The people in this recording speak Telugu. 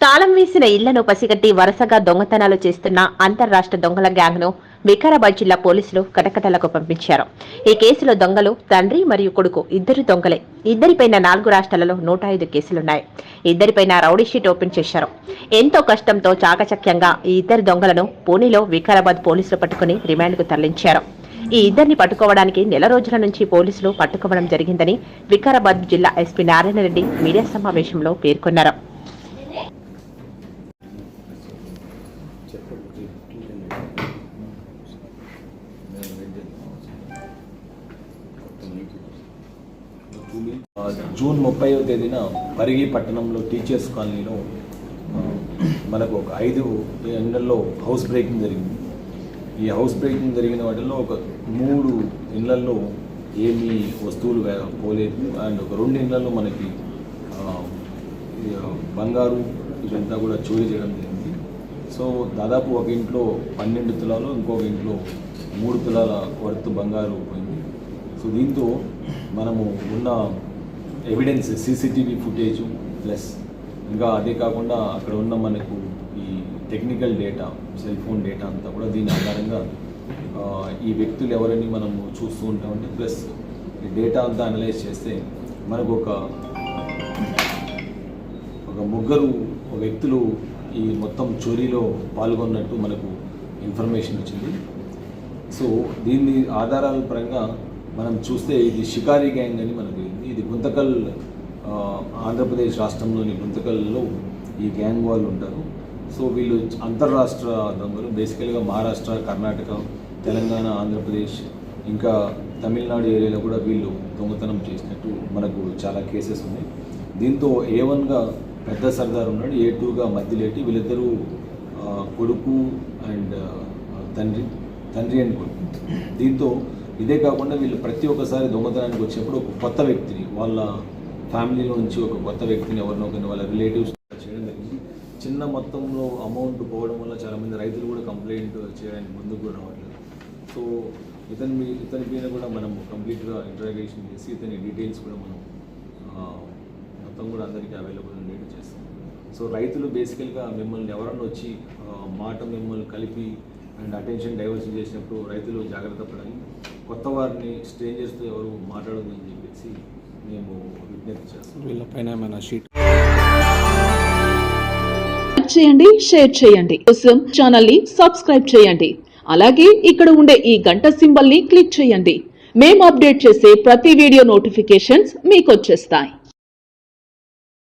తాళం వేసిన ఇళ్ళను పసిగట్టి వరుసగా దొంగతనాలు చేస్తున్న అంతర్రాష్ట్ర దొంగల గ్యాంగ్ను వికారాబాద్ జిల్లా పోలీసులు కటకటలకు పంపించారు. ఈ కేసులో దొంగలు తండ్రి మరియు కొడుకు ఇద్దరు దొంగలే. ఇద్దరిపైన నాలుగు రాష్ట్రాలలో నూట ఐదు కేసులున్నాయి. ఇద్దరిపైన రౌడీ షీట్ ఓపెన్ చేశారు. ఎంతో కష్టంతో చాకచక్యంగా ఈ ఇద్దరు దొంగలను పూణేలో వికారాబాద్ పోలీసులు పట్టుకుని రిమాండ్కు తరలించారు. ఈ ఇద్దరిని పట్టుకోవడానికి నెల రోజుల నుంచి పోలీసులు పట్టుకోవడం జరిగిందని వికారాబాద్ జిల్లా ఎస్పీ నారాయణ రెడ్డి మీడియా సమావేశంలో పేర్కొన్నారు. జూన్ ముప్పైవ తేదీన పరిగి పట్టణంలో టీచర్స్ కాలనీలో మనకు ఒక ఐదు ఇళ్ళలో హౌస్ బ్రేకింగ్ జరిగింది. ఈ హౌస్ బ్రేకింగ్ జరిగిన వాటిల్లో ఒక మూడు ఇళ్ళలో ఏమీ వస్తువులు పోలేదు. అండ్ ఒక రెండు ఇళ్ళలో మనకి బంగారు ఇదంతా కూడా చోరీ చేయడం జరిగింది. సో దాదాపు ఒక ఇంట్లో పన్నెండు తులాలు ఇంకొక ఇంట్లో మూడు తులాల వర్త్ బంగారు పోయింది. సో దీంతో మనము ఉన్న ఎవిడెన్స్ సీసీటీవీ ఫుటేజ్ ప్లస్ ఇంకా అదే కాకుండా అక్కడ ఉన్న మనకు ఈ technical data cell phone data అంతా కూడా దీని ఆధారంగా ఈ వ్యక్తులు ఎవరని మనము చూస్తూ ఉంటామంటే ప్లస్ ఈ డేటా అంతా అనలైజ్ చేస్తే మనకు ఒక ఒక ముగ్గురు వ్యక్తులు ఈ మొత్తం చోరీలో పాల్గొన్నట్టు మనకు ఇన్ఫర్మేషన్ వచ్చింది. సో దీన్ని ఆధారాల పరంగా మనం చూస్తే ఇది షికారి గ్యాంగ్ అని మనకు తెలిసింది. ఇది గుంతకల్ ఆంధ్రప్రదేశ్ రాష్ట్రంలోని గుంతకల్లో ఈ గ్యాంగ్ వాళ్ళు ఉంటారు. సో వీళ్ళు అంతర్రాష్ట్ర దొంగలు బేసికల్గా మహారాష్ట్ర కర్ణాటక తెలంగాణ ఆంధ్రప్రదేశ్ ఇంకా తమిళనాడు ఏరియాలో కూడా వీళ్ళు దొంగతనం చేసినట్టు మనకు చాలా కేసెస్ ఉన్నాయి. దీంతో ఏ వన్గా పెద్ద సర్దార్ ఉన్నాడు. ఏ టూగా మధ్యలేటి వీళ్ళిద్దరూ కొడుకు అండ్ తండ్రి తండ్రి అండ్ కొడుకు. దీంతో ఇదే కాకుండా వీళ్ళు ప్రతి ఒక్కసారి దొంగతనానికి వచ్చినప్పుడు ఒక కొత్త వ్యక్తిని వాళ్ళ ఫ్యామిలీలో నుంచి ఒక కొత్త వ్యక్తిని ఎవరినో కానీ వాళ్ళ రిలేటివ్స్ చేయడం జరిగింది. చిన్న మొత్తంలో అమౌంట్ పోవడం వల్ల చాలామంది రైతులు కూడా కంప్లైంట్ చేయడానికి ముందుకు కూడా రావట్లేదు. సో ఇతని మీ ఇతని మీద కూడా మనం కంప్లీట్గా ఇంటరాగేషన్ చేసి ఇతని డీటెయిల్స్ కూడా మనం మొత్తం కూడా అందరికీ అవైలబుల్ ఉంది సో రైతులు బేసికల్గా మిమ్మల్ని ఎవరన్నా వచ్చి మాట మిమ్మల్ని కలిపి అండ్ అటెన్షన్ డైవర్షన్ చేసినప్పుడు రైతులు జాగ్రత్త పడాలి. కొత్త వారిని స్ట్రేంజర్స్తో ఎవరు మాట్లాడదని చెప్పేసి మేము విజ్ఞప్తి చేస్తాం వీళ్ళపైన ఏమైనా షీట్ చేయండి షేర్ చేయండి. కోసం ఛానల్ని సబ్స్క్రైబ్ చేయండి. అలాగే ఇక్కడ ఉండే ఈ గంట సింబల్ని క్లిక్ చేయండి. మేము అప్డేట్ చేసే ప్రతి వీడియో నోటిఫికేషన్స్ మీకు వచ్చేస్తాయి